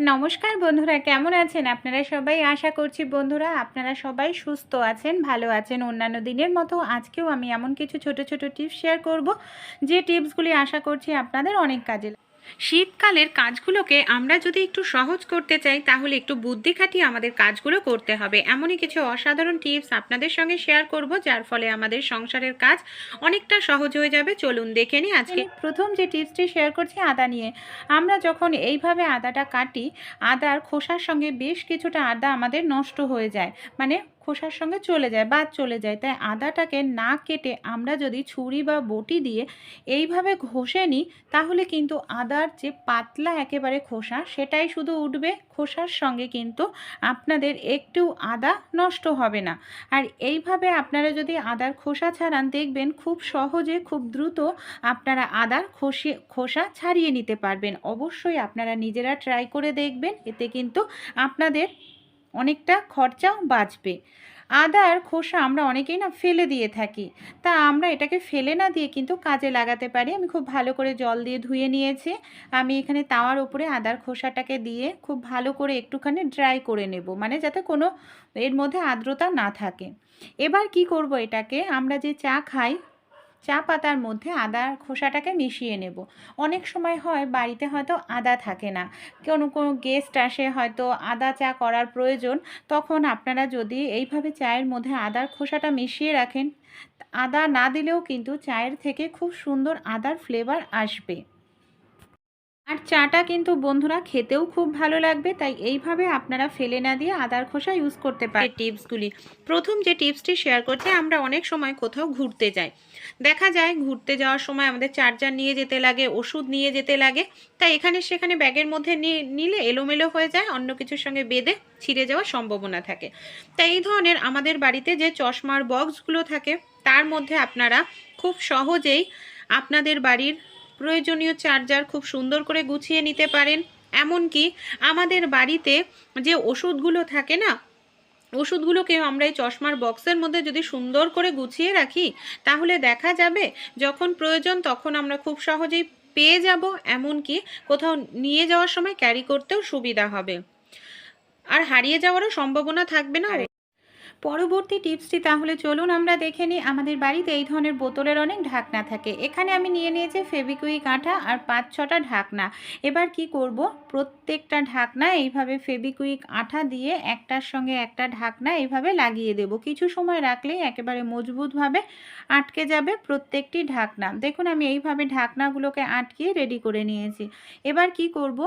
নমস্কার বন্ধুরা, কেমন আছেন? আপনারা সবাই আশা করছি বন্ধুরা আপনারা সবাই সুস্থ আছেন, ভালো আছেন। অন্যান্য দিনের মতো আজকেও আমি এমন কিছু ছোট ছোট টিপস শেয়ার করব, যে টিপসগুলি আশা করছি আপনাদের অনেক কাজে শীতকালের কাজগুলোকে আমরা যদি একটু সহজ করতে চাই, তাহলে একটু বুদ্ধি খাটিয়ে আমাদের কাজগুলো করতে হবে। এমনই কিছু অসাধারণ টিপস আপনাদের সঙ্গে শেয়ার করব, যার ফলে আমাদের সংসারের কাজ অনেকটা সহজ হয়ে যাবে। চলুন দেখে নিই আজকে। প্রথম যে টিপসটি শেয়ার করছি, আদা নিয়ে। আমরা যখন এইভাবে আদাটা কাটি, আদার খোসার সঙ্গে বেশ কিছুটা আদা আমাদের নষ্ট হয়ে যায়। মানে খোসার সঙ্গে চলে যায় বাদ চলে যায়। তাই আদাটাকে না কেটে আমরা যদি ছুরি বা বটি দিয়ে এইভাবে ঘষে নিই, তাহলে কিন্তু আদার যে পাতলা একেবারে খোসা, সেটাই শুধু উঠবে। খোসার সঙ্গে কিন্তু আপনাদের একটু আদা নষ্ট হবে না। আর এইভাবে আপনারা যদি আদার খোসা ছাড়ান, দেখবেন খুব সহজে, খুব দ্রুত আপনারা আদার খসি খোসা ছাড়িয়ে নিতে পারবেন। অবশ্যই আপনারা নিজেরা ট্রাই করে দেখবেন। এতে কিন্তু আপনাদের অনেকটা খরচাও বাঁচবে। আদার খোসা আমরা অনেকেই না ফেলে দিয়ে থাকি। তা আমরা এটাকে ফেলে না দিয়ে কিন্তু কাজে লাগাতে পারি। আমি খুব ভালো করে জল দিয়ে ধুয়ে নিয়েছি। আমি এখানে তাওয়ার উপরে আদার খোসাটাকে দিয়ে খুব ভালো করে একটুখানি ড্রাই করে নেব। মানে যাতে কোনো এর মধ্যে আর্দ্রতা না থাকে। এবার কি করব এটাকে? আমরা যে চা খাই চা পাতার মধ্যে আদার খোসাটাকে মিশিয়ে নেব। অনেক সময় হয় বাড়িতে হয়তো আদা থাকে না। কোনো কোনো গেস্ট আসে হয়তো আদা চা করার প্রয়োজন। তখন আপনারা যদি এইভাবে চায়ের মধ্যে আদার খোসাটা মিশিয়ে রাখেন, আদা না দিলেও কিন্তু চায়ের থেকে খুব সুন্দর আদার ফ্লেভার আসবে। আর চাটা কিন্তু বন্ধুরা খেতেও খুব ভালো লাগবে, তাই এইভাবে আপনারা ফেলে না দিয়ে আদার খোসা ইউজ করতে পারেন। টিপসগুলি। প্রথম যে টিপসটি শেয়ার করছি, আমরা অনেক সময় কোথাও ঘুরতে যাই। দেখা যায় ঘুরতে যাওয়ার সময় আমাদের চার্জার নিয়ে যেতে লাগে, ওষুধ নিয়ে যেতে লাগে, তাই এখানে সেখানে ব্যাগের মধ্যে নিলে এলোমেলো হয়ে যায়, অন্য কিছুর সঙ্গে বেঁধে ছিঁড়ে যাওয়ার সম্ভাবনা থাকে। তাই এই ধরনের আমাদের বাড়িতে যে চশমার বক্সগুলো থাকে, তার মধ্যে আপনারা খুব সহজেই আপনাদের বাড়ির প্রয়োজনীয় চার্জার খুব সুন্দর করে গুছিয়ে নিতে পারেন। এমনকি আমাদের বাড়িতে যে ওষুধগুলো থাকে না, ওষুধগুলোকেও আমরা এই চশমার বক্সের মধ্যে যদি সুন্দর করে গুছিয়ে রাখি, তাহলে দেখা যাবে যখন প্রয়োজন তখন আমরা খুব সহজেই পেয়ে যাব, এমনকি কোথাও নিয়ে যাওয়ার সময় ক্যারি করতেও সুবিধা হবে। আর হারিয়ে যাওয়ারও সম্ভাবনা থাকবে না। পরবর্তী টিপসটি তাহলে চলুন আমরা দেখে নিই। আমাদের বাড়িতে এই ধরনের বোতলের অনেক ঢাকনা থাকে। এখানে আমি নিয়ে নিয়েছি ফেবিকুইক আঠা আর পাঁচ ছটা ঢাকনা। এবার কি করব? প্রত্যেকটা ঢাকনা এইভাবে ফেবিকুইক আঠা দিয়ে একটার সঙ্গে একটা ঢাকনা এইভাবে লাগিয়ে দেব। কিছু সময় রাখলেই একেবারে মজবুতভাবে আটকে যাবে প্রত্যেকটি ঢাকনা। দেখুন, আমি এইভাবে ঢাকনাগুলোকে আটকিয়ে রেডি করে নিয়েছি। এবার কি করব?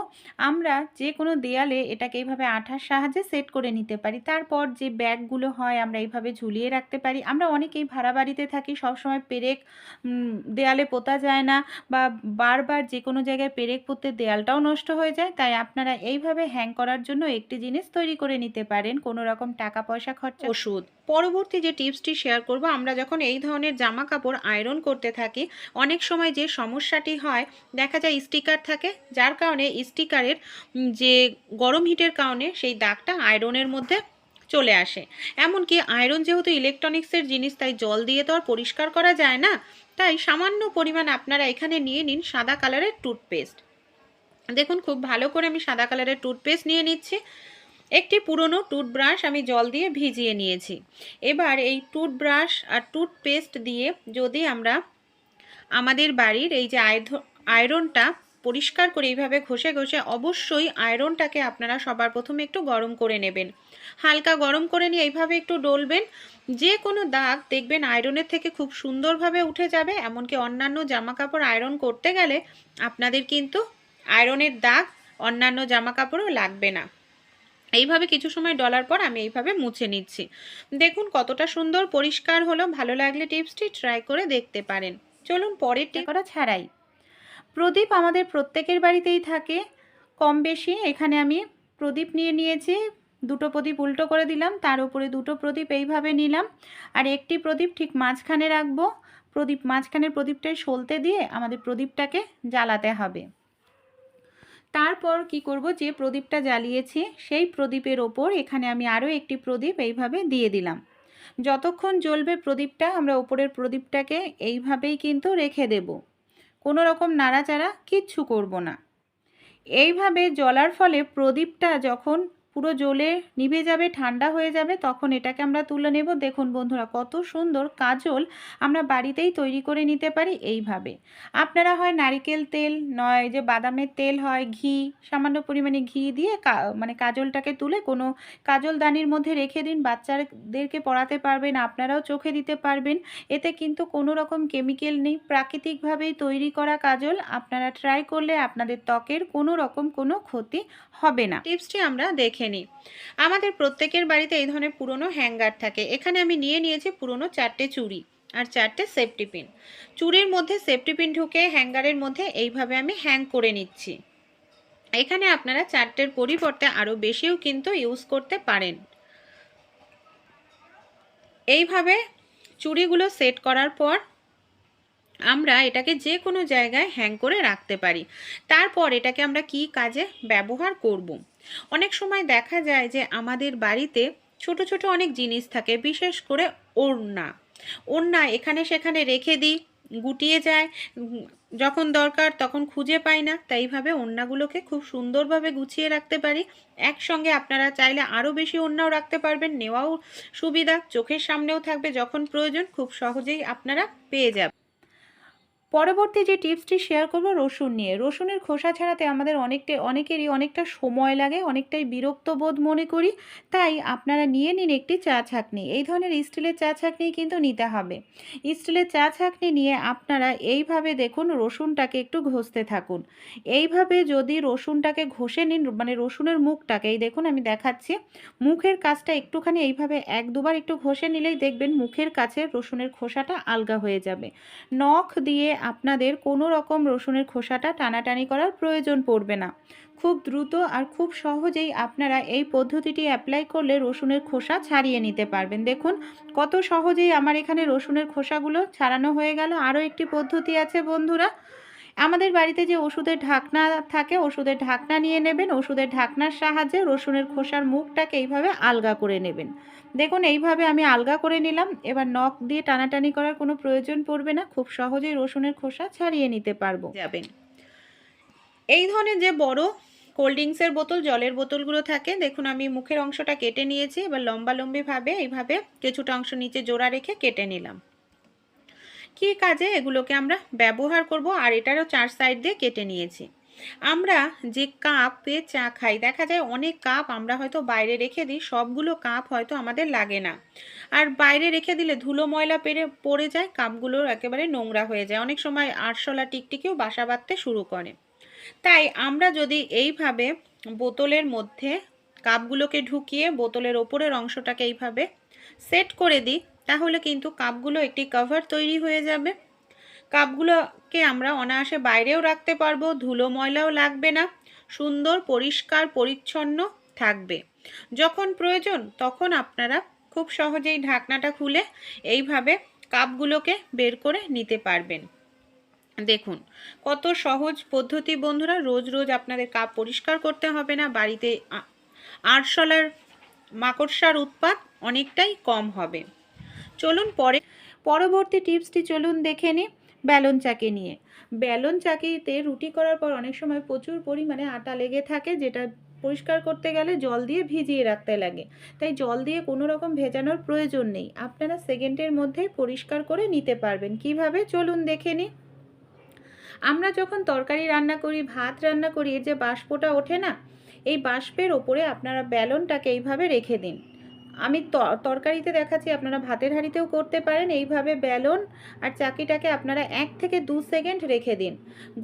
আমরা যে কোনো দেয়ালে এটাকে এইভাবে আঠার সাহায্যে সেট করে নিতে পারি। তারপর যে ব্যাগগুলো হয় আমরা এইভাবে ঝুলিয়ে রাখতে পারি। আমরা অনেকেই ভাড়া বাড়িতে থাকি, সবসময় পেরেক দেয়ালে পোতা যায় না বা বারবার যে কোনো জায়গায় পেরেক পুঁততে দেয়ালটাও নষ্ট হয়ে যায়। তাই আপনারা এইভাবে হ্যাং করার জন্য একটি জিনিস তৈরি করে নিতে পারেন। কোনো রকম টাকা পয়সা খরচা ওষুধ। পরবর্তী যে টিপসটি শেয়ার করব, আমরা যখন এই ধরনের জামা কাপড় আয়রন করতে থাকি, অনেক সময় যে সমস্যাটি হয়, দেখা যায় স্টিকার থাকে, যার কারণে স্টিকারের যে গরম হিটের কারণে সেই দাগটা আয়রনের মধ্যে চলে আসে। এমনকি আয়রন যেহেতু ইলেকট্রনিক্সের জিনিস, তাই জল দিয়ে তো আর পরিষ্কার করা যায় না। তাই সামান্য পরিমাণ আপনারা এখানে নিয়ে নিন সাদা কালারের টুথপেস্ট দেখুন, খুব ভালো করে আমি সাদা কালারের টুথপেস্ট নিয়ে নিচ্ছি। একটি পুরনো টুথব্রাশ আমি জল দিয়ে ভিজিয়ে নিয়েছি। এবার এই টুথব্রাশ আর টুথপেস্ট দিয়ে যদি আমরা আমাদের বাড়ির এই যে আয়রনটা পরিষ্কার করে এইভাবে ঘষে ঘষে অবশ্যই আয়রনটাকে আপনারা সবার প্রথমে একটু গরম করে নেবেন। হালকা গরম করে নিয়ে এইভাবে একটু ডলবেন। যে কোনো দাগ দেখবেন আয়রনের থেকে খুব সুন্দরভাবে উঠে যাবে। এমনকি অন্যান্য জামা কাপড় আয়রন করতে গেলে আপনাদের কিন্তু আয়রনের দাগ, অন্যান্য জামা কাপড়ও লাগবে না। এইভাবে কিছু সময় ডলার পর আমি এইভাবে মুছে নিচ্ছি। দেখুন কতটা সুন্দর, পরিষ্কার হলো, ভালো লাগলে টিপসটি ট্রাই করে দেখতে পারেন। চলুন পরের টি করা ছাড়াই। প্রদীপ আমাদের প্রত্যেকের বাড়িতেই থাকে। কম বেশি এখানে আমি প্রদীপ নিয়ে নিয়েছি, দুটো প্রদীপ উল্টো করে দিলাম, তার উপরে দুটো প্রদীপ এইভাবে নিলাম। আর একটি প্রদীপ ঠিক মাঝখানে রাখব। প্রদীপ মাঝখানের প্রদীপটাই সলতে দিয়ে আমাদের প্রদীপটাকে জ্বালাতে হবে। তারপর কি করব? যে প্রদীপটা জ্বালিয়েছি, সেই প্রদীপের ওপর এখানে আমি আরও একটি প্রদীপ এইভাবে দিয়ে দিলাম। যতক্ষণ জ্বলবে প্রদীপটা, আমরা ওপরের প্রদীপটাকে এইভাবেই কিন্তু রেখে দেব। কোনো রকম নাড়াচাড়া কিচ্ছু করব না। এইভাবে জ্বলার ফলে প্রদীপটা যখন পুরো জ্বলে নিভে যাবে, ঠান্ডা হয়ে যাবে, তখন এটাকে আমরা তুলে নেব। দেখুন বন্ধুরা, কত সুন্দর কাজল আমরা বাড়িতেই তৈরি করে নিতে পারি এইভাবে। আপনারা হয় নারিকেল তেল, নয় যে বাদামের তেল হয় ঘি, সামান্য পরিমাণে ঘি দিয়ে মানে কাজলটাকে তুলে কোনো কাজল দানির মধ্যে রেখে দিন, বাচ্চাদেরকে পড়াতে পারবেন, আপনারাও চোখে দিতে পারবেন। এতে কিন্তু কোনো রকম কেমিক্যাল নেই, প্রাকৃতিকভাবেই তৈরি করা কাজল, আপনারা ট্রাই করলে আপনাদের ত্বকের কোনো রকম কোনো ক্ষতি হবে না। টিপসটি আমরা দেখে নিই। আমাদের প্রত্যেকের বাড়িতে এই ধরনের পুরনো হ্যাঙ্গার থাকে। এখানে আমি নিয়ে নিয়েছি পুরনো চারটে চুড়ি আর চারটে সেফটি পিন। চুড়ির মধ্যে সেফটি পিন ঢুকে হ্যাঙ্গারের মধ্যে এইভাবে আমি হ্যাং করে নিচ্ছি। এখানে আপনারা চারটের পরিবর্তে আরও বেশিও কিন্তু ইউজ করতে পারেন। এইভাবে চুড়িগুলো সেট করার পর আমরা এটাকে যে কোনো জায়গায় হ্যাং করে রাখতে পারি। তারপর এটাকে আমরা কি কাজে ব্যবহার করব। অনেক সময় দেখা যায় যে আমাদের বাড়িতে ছোট ছোট অনেক জিনিস থাকে, বিশেষ করে ওড়না। ওড়না এখানে সেখানে রেখে দিই, গুটিয়ে যায়, যখন দরকার তখন খুঁজে পাই না তাইভাবে ওড়নাগুলোকে খুব সুন্দরভাবে গুছিয়ে রাখতে পারি। একসঙ্গে আপনারা চাইলে আরও বেশি ওড়নাও রাখতে পারবেন, নেওয়াও সুবিধা, চোখের সামনেও থাকবে যখন প্রয়োজন, খুব সহজেই আপনারা পেয়ে যাবেন। পরবর্তী যে টিপসটি শেয়ার করব, রসুন নিয়ে। রসুনের খোসা ছাড়াতে আমাদের অনেকটা, অনেকেরই অনেকটা সময় লাগে, অনেকটাই বিরক্ত বোধ মনে করি। তাই আপনারা নিয়ে নিন একটি চা ছাঁকনি। এই ধরনের স্টিলের চা ছাঁকনি কিন্তু নিতে হবে। স্টিলের চা ছাঁকনি নিয়ে আপনারা এইভাবে দেখুন রসুনটাকে একটু ঘষতে থাকুন। এইভাবে যদি রসুনটাকে ঘষে নিন মানে রসুনের মুখটাকে, এই দেখুন আমি দেখাচ্ছি। মুখের কাজটা একটুখানি এইভাবে এক দুবার একটু ঘষে নিলেই দেখবেন মুখের কাছে রসুনের খোসাটা আলগা হয়ে যাবে। নখ দিয়ে আপনাদের কোনো রকম রসুনের খোসাটা টানাটানি করার প্রয়োজন পড়বে না। খুব দ্রুত আর খুব সহজেই আপনারা এই পদ্ধতিটি অ্যাপ্লাই করলে রসুনের খোসা ছাড়িয়ে নিতে পারবেন। দেখুন, কত সহজেই আমার এখানে রসুনের খোসাগুলো ছাড়ানো হয়ে গেল। আরও একটি পদ্ধতি আছে বন্ধুরা। আমাদের বাড়িতে যে ওষুধের ঢাকনা থাকে, ওষুধের ঢাকনা নিয়ে নেবেন। ওষুধের ঢাকনার সাহায্যে রসুনের খোসার মুখটাকে এইভাবে আলগা করে নেবেন। দেখুন, এইভাবে আমি আলগা করে নিলাম। এবার নখ দিয়ে টানাটানি করার কোনো প্রয়োজন পড়বে না। খুব সহজেই রসুনের খোসা ছাড়িয়ে নিতে পারব। যাবেন। এই ধরনের যে বড় কোল্ড ড্রিঙ্কসের বোতল, জলের বোতলগুলো থাকে, দেখুন আমি মুখের অংশটা কেটে নিয়েছি। এবার লম্বা লম্বিভাবে এইভাবে কিছুটা অংশ নিচে জোড়া রেখে কেটে নিলাম। কী কাজে এগুলোকে আমরা ব্যবহার করব? আর এটারও চার সাইড দিয়ে কেটে নিয়েছি। আমরা যে কাপে চা খাই, দেখা যায় অনেক কাপ আমরা হয়তো বাইরে রেখে দিই, সবগুলো কাপ হয়তো আমাদের লাগে না। আর বাইরে রেখে দিলে ধুলো ময়লা পেরে, পড়ে যায়, কাপগুলো একেবারে নোংরা হয়ে যায়। অনেক সময় আরশোলা টিকটিকিও বাসা বাঁধতে শুরু করে। তাই আমরা যদি এইভাবে বোতলের মধ্যে কাপগুলোকে ঢুকিয়ে বোতলের ওপরের অংশটাকে এইভাবে সেট করে দিই তাহলে কিন্তু কাপগুলো একটি কভার তৈরি হয়ে যাবে। কাপগুলোকে আমরা অনায়াসে বাইরেও রাখতে পারব, ধুলো ময়লাও লাগবে না, সুন্দর, পরিষ্কার, পরিচ্ছন্ন থাকবে। যখন প্রয়োজন তখন আপনারা খুব সহজেই ঢাকনাটা খুলে এইভাবে কাপগুলোকে বের করে নিতে পারবেন। দেখুন, কত সহজ পদ্ধতি বন্ধুরা, রোজ রোজ আপনাদের কাপ পরিষ্কার করতে হবে না, বাড়িতে আ- আরশোলার মাকড়সার উৎপাত অনেকটাই কম হবে। চলুন পরে, পরবর্তী টিপসটি চলুন দেখে নিই ব্যালন চাকি নিয়ে। ব্যালন চাকিতে রুটি করার পর অনেক সময় প্রচুর পরিমাণে আটা লেগে থাকে, যেটা পরিষ্কার করতে গেলে জল দিয়ে ভিজিয়ে রাখতে লাগে। তাই জল দিয়ে কোনো রকম ভেজানোর প্রয়োজন নেই। আপনারা সেকেন্ডের মধ্যেই পরিষ্কার করে নিতে পারবেন। কীভাবে? চলুন দেখে নিই। আমরা যখন তরকারি রান্না করি, ভাত রান্না করি এর যে বাষ্পটা ওঠে না, এই বাষ্পের ওপরে আপনারা ব্যালনটাকে এইভাবে রেখে দিন। আমি তরকারিতে দেখাচ্ছি আপনারা ভাতের হাঁড়িতেও করতে পারেন। এইভাবে ব্যালন আর চাকিটাকে আপনারা এক থেকে দু সেকেন্ড রেখে দিন।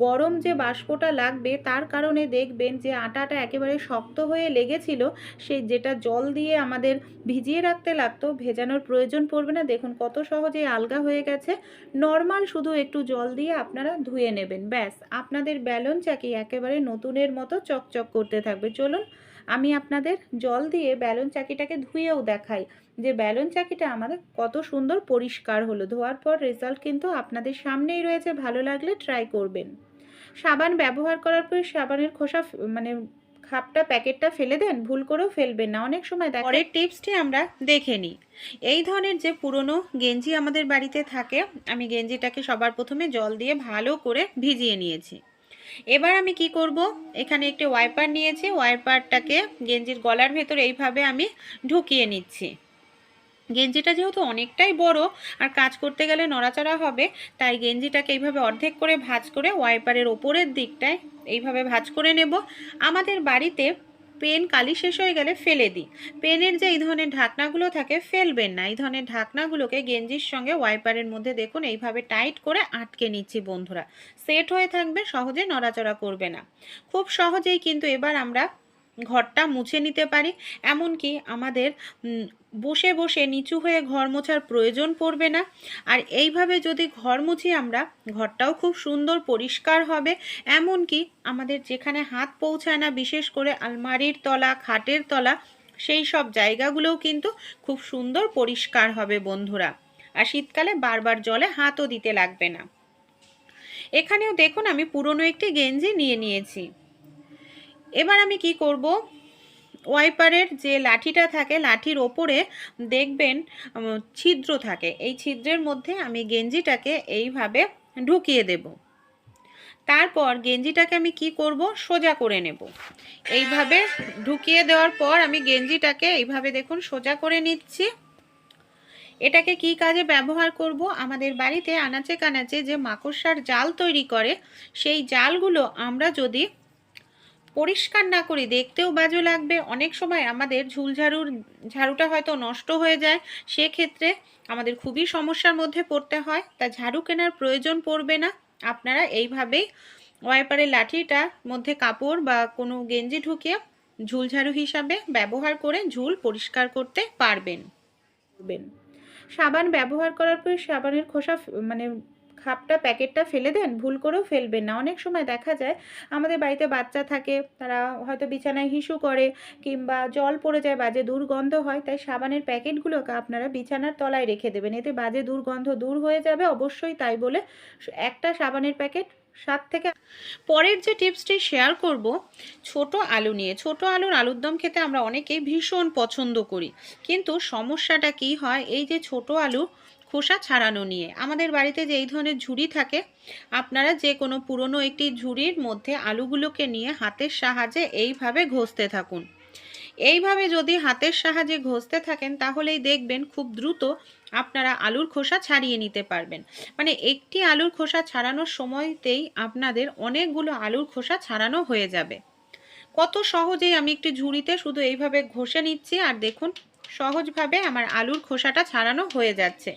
গরম যে বাষ্পটা লাগবে তার কারণে দেখবেন যে আটাটা একেবারে শক্ত হয়ে লেগেছিল, সেই যেটা জল দিয়ে আমাদের ভিজিয়ে রাখতে লাগতো, ভেজানোর প্রয়োজন পড়বে না। দেখুন কত সহজে আলগা হয়ে গেছে। নর্মাল শুধু একটু জল দিয়ে আপনারা ধুয়ে নেবেন। ব্যাস, আপনাদের ব্যালন চাকি একেবারে নতুনের মতো চকচক করতে থাকবে। চলুন আমি আপনাদের জল দিয়ে ব্যালন চাকিটাকে ধুয়েও দেখাই যে ব্যালন চাকিটা আমাদের কত সুন্দর পরিষ্কার হলো। ধোয়ার পর রেজাল্ট কিন্তু আপনাদের সামনেই রয়েছে। ভালো লাগলে ট্রাই করবেন। সাবান ব্যবহার করার পর সাবানের খোসা মানে খাপটা প্যাকেটটা ফেলে দেন। ভুল করেও ফেলবেন না। অনেক সময় দেখা পরের টিপসটি আমরা দেখে নিই। এই ধরনের যে পুরনো গেঞ্জি আমাদের বাড়িতে থাকে, আমি গেঞ্জিটাকে সবার প্রথমে জল দিয়ে ভালো করে ভিজিয়ে নিয়েছি। এবার আমি কি করব? এখানে একটি ওয়াইপার নিয়েছি, ওয়াইপারটাকে গেঞ্জির গলার ভেতর এইভাবে আমি ঢুকিয়ে নিচ্ছি। গেঞ্জিটা যেহেতু অনেকটাই বড় আর কাজ করতে গেলে নড়াচড়া হবে, তাই গেঞ্জিটাকে এইভাবে অর্ধেক করে ভাঁজ করে ওয়াইপারের ওপরের দিকটায় এইভাবে ভাঁজ করে নেব। আমাদের বাড়িতে পেন কালি শেষ হয়ে গেলে ফেলে দিই। পেনের যে এই ধরনের ঢাকনাগুলো থাকে, ফেলবেন না। এই ধরনের ঢাকনাগুলোকে গেঞ্জির সঙ্গে ওয়াইপারের মধ্যে দেখুন, এইভাবে টাইট করে আটকে নিচ্ছি বন্ধুরা। সেট হয়ে থাকবে, সহজে নড়াচড়া করবে না। খুব সহজেই কিন্তু এবার আমরা ঘরটা মুছে নিতে পারি। এমনকি আমাদের বসে বসে নিচু হয়ে ঘর মোছার প্রয়োজন পড়বে না। আর এইভাবে যদি ঘর মুছি আমরা, ঘরটাও খুব সুন্দর পরিষ্কার হবে। এমনকি আমাদের যেখানে হাত পৌঁছায় না, বিশেষ করে আলমারির তলা, খাটের তলা, সেই সব জায়গাগুলোও কিন্তু খুব সুন্দর পরিষ্কার হবে বন্ধুরা। আর শীতকালে বারবার জলে হাতও দিতে লাগবে না। এখানেও দেখুন আমি পুরনো একটি গেঞ্জি নিয়ে নিয়েছি। এবার আমি কি করব? ওয়াইপারের যে লাঠিটা থাকে, লাঠির ওপরে দেখবেন ছিদ্র থাকে। এই ছিদ্রের মধ্যে আমি গেঞ্জিটাকে এইভাবে ঢুকিয়ে দেব। তারপর গেঞ্জিটাকে আমি কি করব? সোজা করে নেব। এইভাবে ঢুকিয়ে দেওয়ার পর আমি গেঞ্জিটাকে এইভাবে দেখুন, সোজা করে নিচ্ছি। এটাকে কি কাজে ব্যবহার করব? আমাদের বাড়িতে আনাচে কানাচে যে মাকড়সার জাল তৈরি করে, সেই জালগুলো আমরা যদি পরিষ্কার না করি, দেখতেও বাজে লাগবে। অনেক সময় আমাদের ঝুলঝাড়ুর ঝাড়ুটা হয়তো নষ্ট হয়ে যায়, সেক্ষেত্রে আমাদের খুবই সমস্যার মধ্যে পড়তে হয়। তা ঝাড়ু কেনার প্রয়োজন পড়বে না। আপনারা এইভাবেই ওয়াইপারের লাঠিটার মধ্যে কাপড় বা কোনো গেঞ্জি ঢুকিয়ে ঝুলঝাড়ু হিসাবে ব্যবহার করে ঝুল পরিষ্কার করতে পারবেন। সাবান ব্যবহার করার পর সাবানের খোসা মানে খাপটা প্যাকেটটা ফেলে দেন, ভুল করেও ফেলবেন না। অনেক সময় দেখা যায় আমাদের বাড়িতে বাচ্চা থাকে, তারা হয়তো বিছানায় হিসু করে কিংবা জল পড়ে যায়, বাজে দুর্গন্ধ হয়, তাই সাবানের প্যাকেটগুলোকে আপনারা বিছানার তলায় রেখে দেবেন। এতে বাজে দুর্গন্ধ দূর হয়ে যাবে, অবশ্যই তাই বলে একটা সাবানের প্যাকেট সাত থেকে পরের যে টিপসটি শেয়ার করব, ছোট আলু নিয়ে। ছোট আলুর আলুর দম খেতে আমরা অনেকেই ভীষণ পছন্দ করি। কিন্তু সমস্যাটা কি হয়? এই যে ছোট আলু খোসা ছাড়ানো নিয়ে। আমাদের বাড়িতে যে এই ধরনের ঝুড়ি থাকে, আপনারা যে কোনো পুরনো একটি ঝুড়ির মধ্যে আলুগুলোকে নিয়ে হাতের সাহায্যে এইভাবে ঘষতে থাকুন। এইভাবে যদি হাতের সাহায্যে ঘষতে থাকেন, তাহলেই দেখবেন খুব দ্রুত আপনারা আলুর খোসা ছাড়িয়ে নিতে পারবেন। মানে একটি আলুর খোসা ছাড়ানোর সময়তেই আপনাদের অনেকগুলো আলুর খোসা ছাড়ানো হয়ে যাবে। কত সহজেই আমি একটি ঝুড়িতে শুধু এইভাবে ঘষে নিচ্ছি, আর দেখুন সহজভাবে আমার আলুর খোসাটা ছাড়ানো হয়ে যাচ্ছে।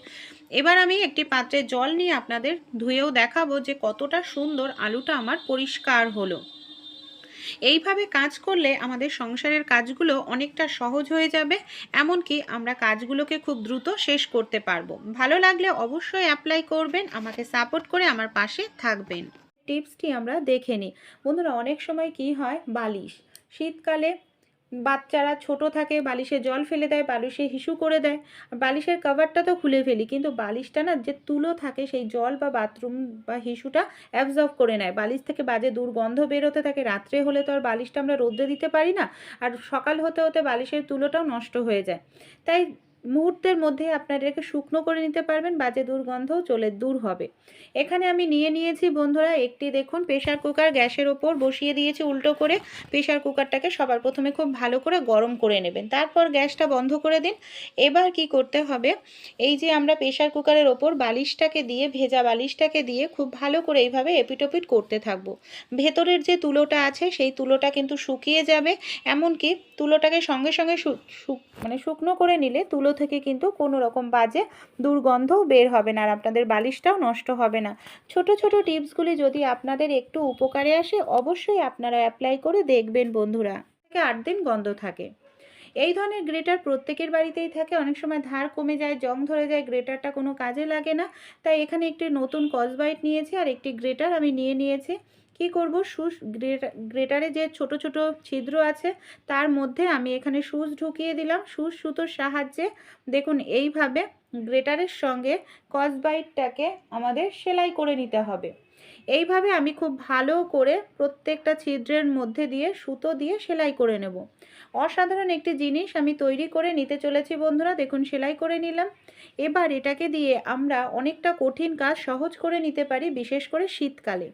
এবার আমি একটি পাত্রে জল নিয়ে আপনাদের ধুয়েও দেখাবো যে কতটা সুন্দর আলুটা আমার পরিষ্কার হলো। এইভাবে কাজ করলে আমাদের সংসারের কাজগুলো অনেকটা সহজ হয়ে যাবে, এমনকি আমরা কাজগুলোকে খুব দ্রুত শেষ করতে পারব। ভালো লাগলে অবশ্যই অ্যাপ্লাই করবেন, আমাকে সাপোর্ট করে আমার পাশে থাকবেন। টিপসটি আমরা দেখে নিই। বন্ধুরা, অনেক সময় কি হয়? বালিশ। শীতকালে বাচ্চারা ছোট থাকে, বালিশে জল ফেলে দেয়, বালিশে হিসু করে দেয়। বালিশের কভারটা তো খুলে ফেলি, কিন্তু বালিশটা না যে তুলো থাকে, সেই জল বা বাথরুম বা হিসুটা অ্যাবজর্ব করে নেয়। বালিশ থেকে বাজে দুর্গন্ধ বেরোতে থাকে, রাত্রে হলে তো আর বালিশটা আমরা রোদ্রে দিতে পারি না, আর সকাল হতে হতে বালিশের তুলোটাও নষ্ট হয়ে যায়। তাই মুহূর্তের মধ্যে আপনারা এটাকে শুকনো করে নিতে পারবেন, বাজে দুর্গন্ধও চলে দূর হবে। এখানে আমি নিয়ে নিয়েছি বন্ধুরা একটি দেখুন প্রেশার কুকার গ্যাসের ওপর বসিয়ে দিয়েছি উল্টো করে। প্রেশার কুকারটাকে সবার প্রথমে খুব ভালো করে গরম করে নেবেন। তারপর গ্যাসটা বন্ধ করে দিন। এবার কি করতে হবে, এই যে আমরা প্রেশার কুকারের ওপর বালিশটাকে দিয়ে, ভেজা বালিশটাকে দিয়ে খুব ভালো করে এইভাবে এপিটোপিট করতে থাকব। ভেতরের যে তুলোটা আছে, সেই তুলোটা কিন্তু শুকিয়ে যাবে। এমনকি তুলোটাকে সঙ্গে সঙ্গে মানে শুকনো করে নিলে তুলো এগুলো থেকে কিন্তু কোনো রকম বাজে দুর্গন্ধও বের হবে না আর আপনাদের বালিশটাও নষ্ট হবে না। ছোট ছোট টিপসগুলি যদি আপনাদের একটু উপকারে আসে, অবশ্যই আপনারা অ্যাপ্লাই করে দেখবেন বন্ধুরা। আট দিন গন্ধ থাকে। এই ধরনের গ্রেটার প্রত্যেকের বাড়িতেই থাকে। অনেক সময় ধার কমে যায়, জং ধরে যায়, গ্রেটারটা কোনো কাজে লাগে না। তাই এখানে একটি নতুন কসবাইট নিয়েছি আর একটি গ্রেটার আমি নিয়ে নিয়েছি। কি করব? সুস গ্রেটারে যে ছোট ছোট ছিদ্র আছে, তার মধ্যে আমি এখানে সুচ ঢুকিয়ে দিলাম। সুচ সুতোর সাহায্যে দেখুন, এইভাবে গ্রেটারের সঙ্গে কসবাইটটাকে আমাদের সেলাই করে নিতে হবে। এইভাবে আমি খুব ভালো করে প্রত্যেকটা ছিদ্রের মধ্যে দিয়ে সুতো দিয়ে সেলাই করে নেব। অসাধারণ একটি জিনিস আমি তৈরি করে নিতে চলেছি বন্ধুরা, দেখুন সেলাই করে নিলাম। এবার এটাকে দিয়ে আমরা অনেকটা কঠিন কাজ সহজ করে নিতে পারি, বিশেষ করে শীতকালে।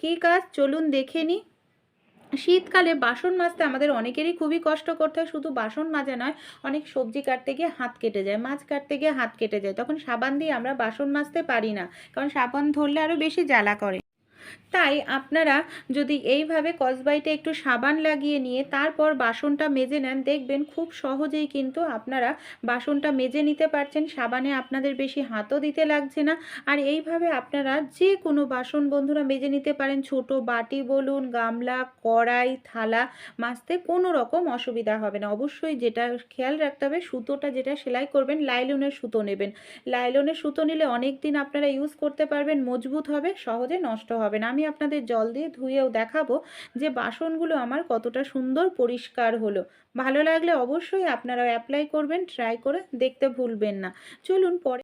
কী কাজ? চলুন দেখে নিই। শীতকালে বাসন মাজতে আমাদের অনেকেরই খুবই কষ্ট করতে হয়, শুধু বাসন মাজা নয়, অনেক সবজি কাটতে গিয়ে হাত কেটে যায়, মাছ কাটতে গিয়ে হাত কেটে যায়। তখন সাবান দিয়ে আমরা বাসন মাজতে পারি না, কারণ সাবান ধরলে আরও বেশি জ্বালা করে। তাই আপনারা যদি এইভাবে কসবাইটে একটু সাবান লাগিয়ে নিয়ে তারপর বাসনটা মেজে নেন, দেখবেন খুব সহজেই কিন্তু আপনারা বাসনটা মেজে নিতে পারছেন। সাবানে আপনাদের বেশি হাতও দিতে লাগছে না। আর এইভাবে আপনারা যে কোনো বাসন বন্ধুরা মেজে নিতে পারেন। ছোট বাটি বলুন, গামলা, কড়াই, থালা, মাজতে কোনো রকম অসুবিধা হবে না। অবশ্যই যেটা খেয়াল রাখতে হবে, সুতোটা যেটা সেলাই করবেন, লাইলনের সুতো নেবেন। লাইলনের সুতো নিলে অনেক দিন আপনারা ইউজ করতে পারবেন, মজবুত হবে, সহজে নষ্ট হবে না আমি আপনাদের জল দিয়ে ধুয়েও দেখাবো যে বাসনগুলো আমার কতটা সুন্দর পরিষ্কার হলো। ভালো লাগলে অবশ্যই আপনারা অ্যাপ্লাই করবেন ট্রাই করে দেখতে ভুলবেন না। চলুন পরে